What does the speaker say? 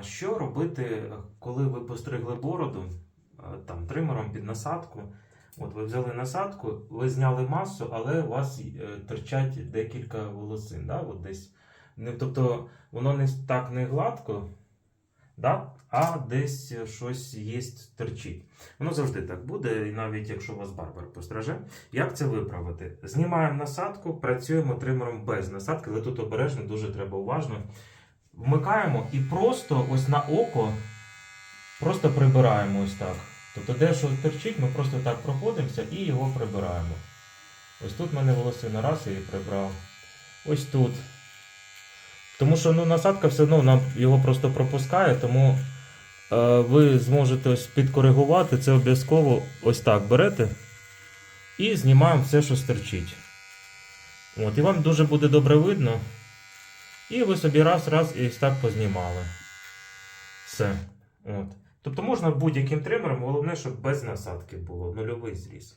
Що робити, коли ви постригли бороду е, там тримером під насадку? От ви взяли насадку, ви зняли масу, але у вас е, торчать декілька волосин. Да? От десь. Тобто воно не так не гладко, да? а десь щось є торчить. Воно завжди так буде, і навіть якщо вас барбер постраже. Як це виправити? Знімаємо насадку, працюємо тримером без насадки, але тут обережно, дуже треба уважно. Вмикаємо і просто ось на око просто прибираємо ось так. Тобто, де що торчить, ми просто так проходимося і його прибираємо. Ось тут в мене волосина раз її прибрав. Ось тут. Тому що ну, насадка все одно вона його просто пропускає, тому е, ви зможете ось підкоригувати це обов'язково ось так берете і знімаємо все, що стерчить. От, і вам дуже буде добре видно. І ви собі раз-раз і так познімали. Все. От. Тобто можна будь-яким тримером, головне, щоб без насадки було, нульовий зріз.